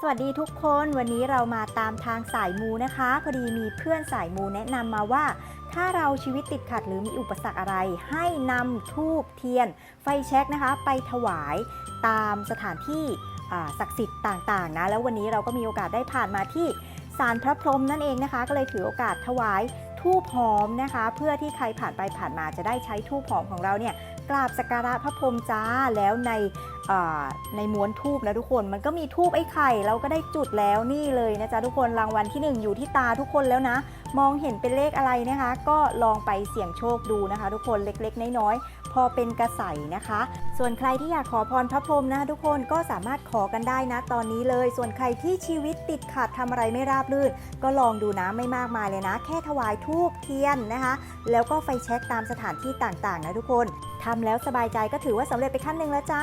สวัสดีทุกคนวันนี้เรามาตามทางสายมูนะคะ พอดีมีเพื่อนสายมูแนะนำมาว่า ถ้าเราชีวิตติดขัดหรือมีอุปสรรคอะไร ให้นำทูบเทียน ไฟแช็กนะคะ ไปถวายตามสถานที่ศักดิ์สิทธิ์ต่างๆนะแล้ววันนี้เราก็มีโอกาสได้ผ่านมาที่ศาลพระพรหมนั่นเองนะคะ ก็เลยถือโอกาสถวายทูบหอมนะคะ เพื่อที่ใครผ่านไปผ่านมาจะได้ใช้ทูบหอมของเราเนี่ย กราบสักการะพระพรหมจ้าแล้วในในม้วนทูบนะทุกคนมันก็มีทูบไอ้ไข่เราก็ได้จุดแล้วนี่เลยนะจ๊ะทุกคนรางวัลที่หนึ่งอยู่ที่ตาทุกคนแล้วนะ มองเห็นเป็นเลขอะไรนะคะ ก็ลองไปเสี่ยงโชคดูนะคะ ทุกคนเล็กๆ น้อยๆ พอเป็นกระใสนะคะ ส่วนใครที่อยากขอพรพระพรหมนะคะทุกคนก็สามารถขอกันได้นะตอนนี้เลย ส่วนใครที่ชีวิตติดขัดทำอะไรไม่ราบรื่น ก็ลองดูนะไม่มากมายเลยนะ แค่ถวายทูบเทียนนะคะ แล้วก็ไฟแช็กตามสถานที่ต่างๆนะทุกคนทำแล้วสบายใจก็ถือว่าสำเร็จไปขั้นหนึ่งแล้วจ้า